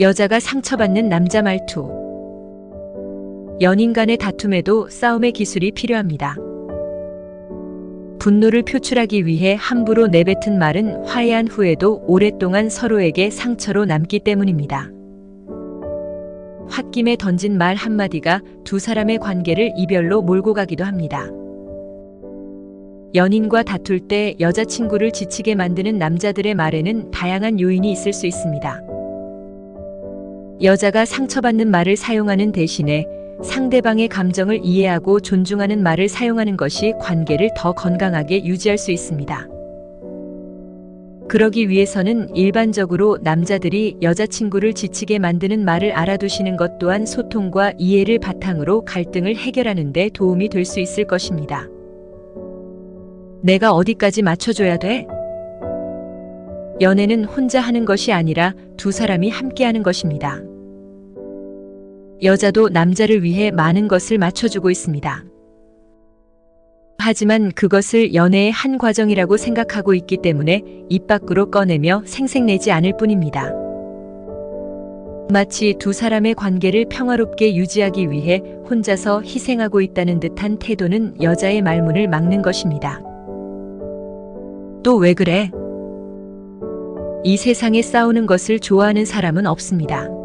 여자가 상처받는 남자 말투. 연인 간의 다툼에도 싸움의 기술이 필요합니다. 분노를 표출하기 위해 함부로 내뱉은 말은 화해한 후에도 오랫동안 서로에게 상처로 남기 때문입니다. 홧김에 던진 말 한마디가 두 사람의 관계를 이별로 몰고 가기도 합니다. 연인과 다툴 때 여자친구를 지치게 만드는 남자들의 말에는 다양한 요인이 있을 수 있습니다. 여자가 상처받는 말을 사용하는 대신에 상대방의 감정을 이해하고 존중하는 말을 사용하는 것이 관계를 더 건강하게 유지할 수 있습니다. 그러기 위해서는 일반적으로 남자들이 여자친구를 지치게 만드는 말을 알아두시는 것 또한 소통과 이해를 바탕으로 갈등을 해결하는 데 도움이 될 수 있을 것입니다. 내가 어디까지 맞춰줘야 돼? 연애는 혼자 하는 것이 아니라 두 사람이 함께 하는 것입니다. 여자도 남자를 위해 많은 것을 맞춰주고 있습니다. 하지만 그것을 연애의 한 과정이라고 생각하고 있기 때문에 입 밖으로 꺼내며 생색내지 않을 뿐입니다. 마치 두 사람의 관계를 평화롭게 유지하기 위해 혼자서 희생하고 있다는 듯한 태도는 여자의 말문을 막는 것입니다. 또 왜 그래? 이 세상에 싸우는 것을 좋아하는 사람은 없습니다.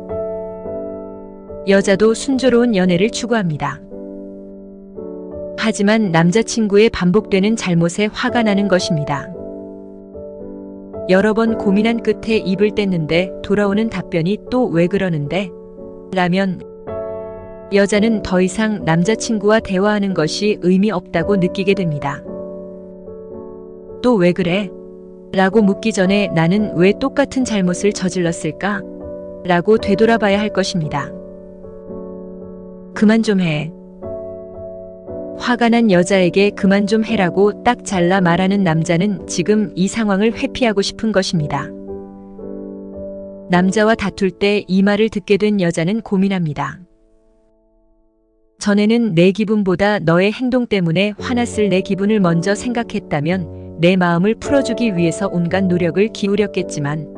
여자도 순조로운 연애를 추구합니다. 하지만 남자친구의 반복되는 잘못에 화가 나는 것입니다. 여러 번 고민한 끝에 입을 뗐는데 돌아오는 답변이 또 왜 그러는데? 라면 여자는 더 이상 남자친구와 대화하는 것이 의미 없다고 느끼게 됩니다. 또 왜 그래? 라고 묻기 전에 나는 왜 똑같은 잘못을 저질렀을까? 라고 되돌아봐야 할 것입니다. 그만 좀 해. 화가 난 여자에게 그만 좀 해라고 딱 잘라 말하는 남자는 지금 이 상황을 회피하고 싶은 것입니다. 남자와 다툴 때 이 말을 듣게 된 여자는 고민합니다. 전에는 내 기분보다 너의 행동 때문에 화났을 내 기분을 먼저 생각했다면 내 마음을 풀어주기 위해서 온갖 노력을 기울였겠지만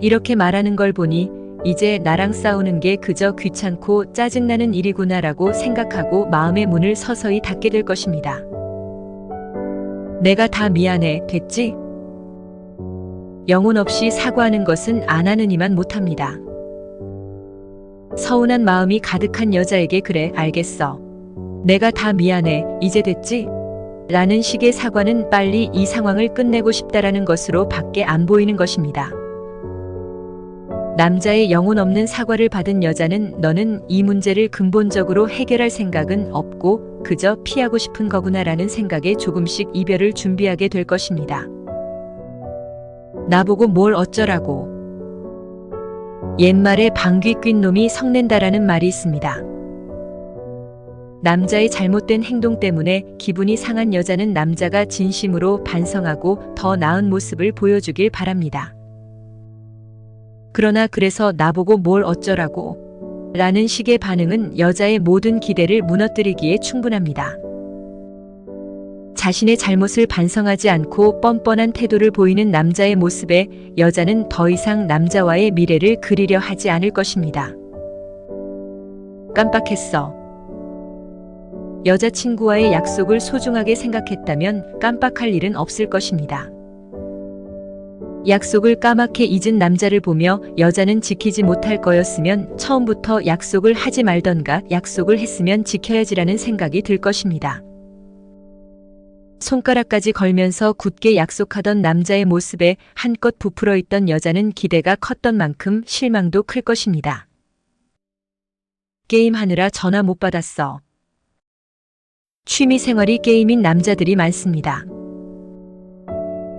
이렇게 말하는 걸 보니 이제 나랑 싸우는 게 그저 귀찮고 짜증나는 일이구나라고 생각하고 마음의 문을 서서히 닫게 될 것입니다. 내가 다 미안해, 됐지? 영혼 없이 사과하는 것은 안 하는 이만 못합니다. 서운한 마음이 가득한 여자에게 그래, 알겠어. 내가 다 미안해, 이제 됐지? 라는 식의 사과는 빨리 이 상황을 끝내고 싶다라는 것으로 밖에 안 보이는 것입니다. 남자의 영혼 없는 사과를 받은 여자는 너는 이 문제를 근본적으로 해결할 생각은 없고 그저 피하고 싶은 거구나라는 생각에 조금씩 이별을 준비하게 될 것입니다. 나보고 뭘 어쩌라고. 옛말에 방귀 뀐 놈이 성낸다라는 말이 있습니다. 남자의 잘못된 행동 때문에 기분이 상한 여자는 남자가 진심으로 반성하고 더 나은 모습을 보여주길 바랍니다. 그러나 그래서 나보고 뭘 어쩌라고 라는 식의 반응은 여자의 모든 기대를 무너뜨리기에 충분합니다. 자신의 잘못을 반성하지 않고 뻔뻔한 태도를 보이는 남자의 모습에 여자는 더 이상 남자와의 미래를 그리려 하지 않을 것입니다. 깜빡했어. 여자친구와의 약속을 소중하게 생각했다면 깜빡할 일은 없을 것입니다. 약속을 까맣게 잊은 남자를 보며 여자는 지키지 못할 거였으면 처음부터 약속을 하지 말던가 약속을 했으면 지켜야지라는 생각이 들 것입니다. 손가락까지 걸면서 굳게 약속하던 남자의 모습에 한껏 부풀어 있던 여자는 기대가 컸던 만큼 실망도 클 것입니다. 게임하느라 전화 못 받았어. 취미 생활이 게임인 남자들이 많습니다.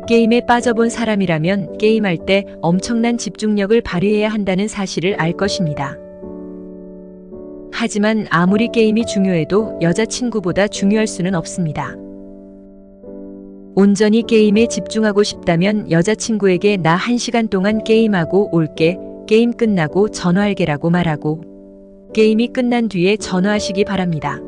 게임에 빠져본 사람이라면 게임할 때 엄청난 집중력을 발휘해야 한다는 사실을 알 것입니다. 하지만 아무리 게임이 중요해도 여자친구보다 중요할 수는 없습니다. 온전히 게임에 집중하고 싶다면 여자친구에게 나한 시간 동안 게임하고 올게, 게임 끝나고 전화할게라고 말하고, 게임이 끝난 뒤에 전화하시기 바랍니다.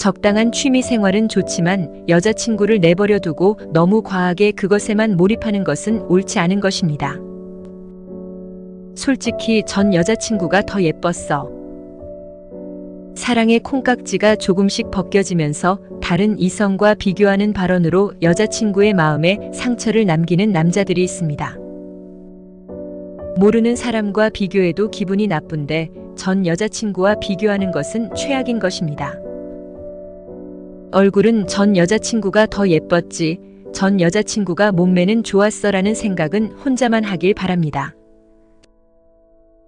적당한 취미 생활은 좋지만 여자친구를 내버려 두고 너무 과하게 그것에만 몰입하는 것은 옳지 않은 것입니다. 솔직히 전 여자친구가 더 예뻤어. 사랑의 콩깍지가 조금씩 벗겨지면서 다른 이성과 비교하는 발언으로 여자친구의 마음에 상처를 남기는 남자들이 있습니다. 모르는 사람과 비교해도 기분이 나쁜데 전 여자친구와 비교하는 것은 최악인 것입니다. 얼굴은 전 여자친구가 더 예뻤지, 전 여자친구가 몸매는 좋았어라는 생각은 혼자만 하길 바랍니다.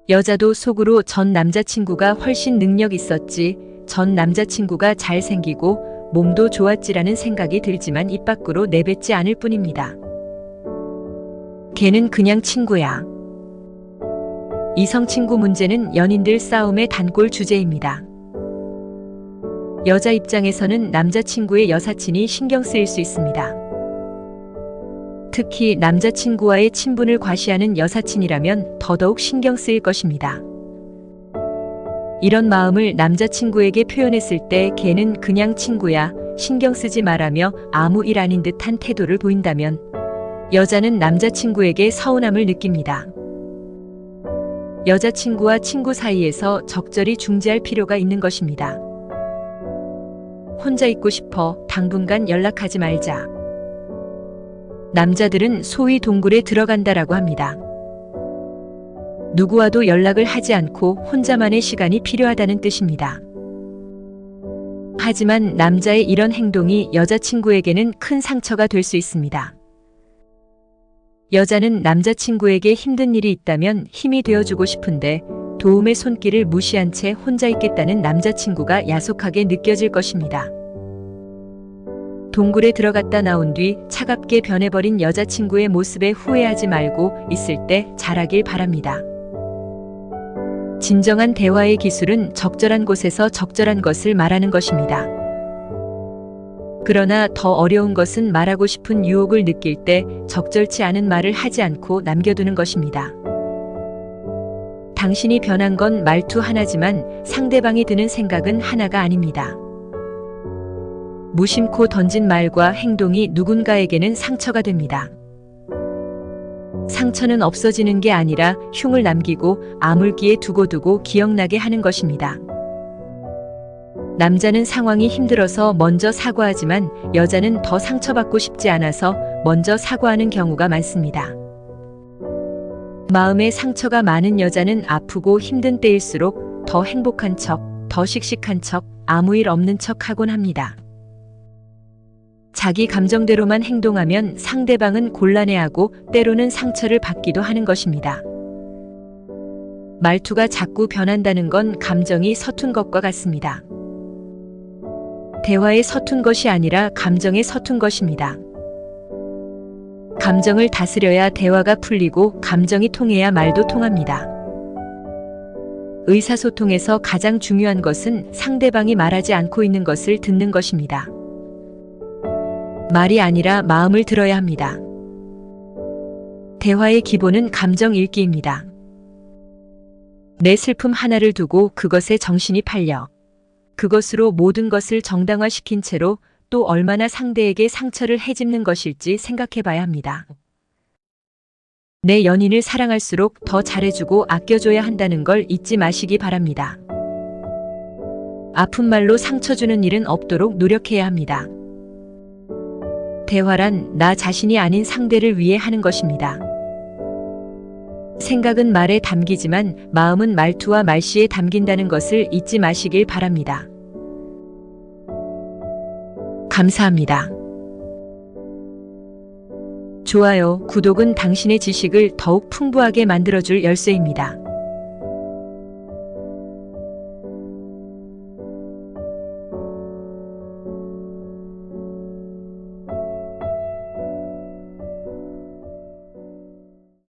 여자도 속으로 전 남자친구가 훨씬 능력 있었지, 전 남자친구가 잘생기고 몸도 좋았지라는 생각이 들지만 입 밖으로 내뱉지 않을 뿐입니다. 걔는 그냥 친구야. 이성 친구 문제는 연인들 싸움의 단골 주제입니다. 여자 입장에서는 남자친구의 여사친이 신경 쓰일 수 있습니다. 특히 남자친구와의 친분을 과시하는 여사친이라면 더더욱 신경 쓰일 것입니다. 이런 마음을 남자친구에게 표현했을 때 걔는 그냥 친구야, 신경 쓰지 말라며 아무 일 아닌 듯한 태도를 보인다면 여자는 남자친구에게 서운함을 느낍니다. 여자친구와 친구 사이에서 적절히 중재할 필요가 있는 것입니다. 혼자 있고 싶어 당분간 연락하지 말자. 남자들은 소위 동굴에 들어간다라고 합니다. 누구와도 연락을 하지 않고 혼자만의 시간이 필요하다는 뜻입니다. 하지만 남자의 이런 행동이 여자친구에게는 큰 상처가 될 수 있습니다. 여자는 남자친구에게 힘든 일이 있다면 힘이 되어주고 싶은데 도움의 손길을 무시한 채 혼자 있겠다는 남자친구가 야속하게 느껴질 것입니다. 동굴에 들어갔다 나온 뒤 차갑게 변해버린 여자친구의 모습에 후회하지 말고 있을 때 잘하길 바랍니다. 진정한 대화의 기술은 적절한 곳에서 적절한 것을 말하는 것입니다. 그러나 더 어려운 것은 말하고 싶은 유혹을 느낄 때 적절치 않은 말을 하지 않고 남겨두는 것입니다. 당신이 변한 건 말투 하나지만 상대방이 드는 생각은 하나가 아닙니다. 무심코 던진 말과 행동이 누군가에게는 상처가 됩니다. 상처는 없어지는 게 아니라 흉을 남기고 아물기에 두고두고 기억나게 하는 것입니다. 남자는 상황이 힘들어서 먼저 사과하지만 여자는 더 상처받고 싶지 않아서 먼저 사과하는 경우가 많습니다. 마음에 상처가 많은 여자는 아프고 힘든 때일수록 더 행복한 척, 더 씩씩한 척, 아무 일 없는 척 하곤 합니다. 자기 감정대로만 행동하면 상대방은 곤란해하고 때로는 상처를 받기도 하는 것입니다. 말투가 자꾸 변한다는 건 감정이 서툰 것과 같습니다. 대화에 서툰 것이 아니라 감정에 서툰 것입니다. 감정을 다스려야 대화가 풀리고 감정이 통해야 말도 통합니다. 의사소통에서 가장 중요한 것은 상대방이 말하지 않고 있는 것을 듣는 것입니다. 말이 아니라 마음을 들어야 합니다. 대화의 기본은 감정 읽기입니다. 내 슬픔 하나를 두고 그것에 정신이 팔려 그것으로 모든 것을 정당화시킨 채로 또 얼마나 상대에게 상처를 해집는 것일지 생각해 봐야 합니다. 내 연인을 사랑할수록 더 잘해주고 아껴줘야 한다는 걸 잊지 마시기 바랍니다. 아픈 말로 상처 주는 일은 없도록 노력해야 합니다. 대화란 나 자신이 아닌 상대를 위해 하는 것입니다. 생각은 말에 담기지만 마음은 말투와 말씨에 담긴다는 것을 잊지 마시길 바랍니다. 감사합니다. 좋아요, 구독은 당신의 지식을 더욱 풍부하게 만들어줄 열쇠입니다.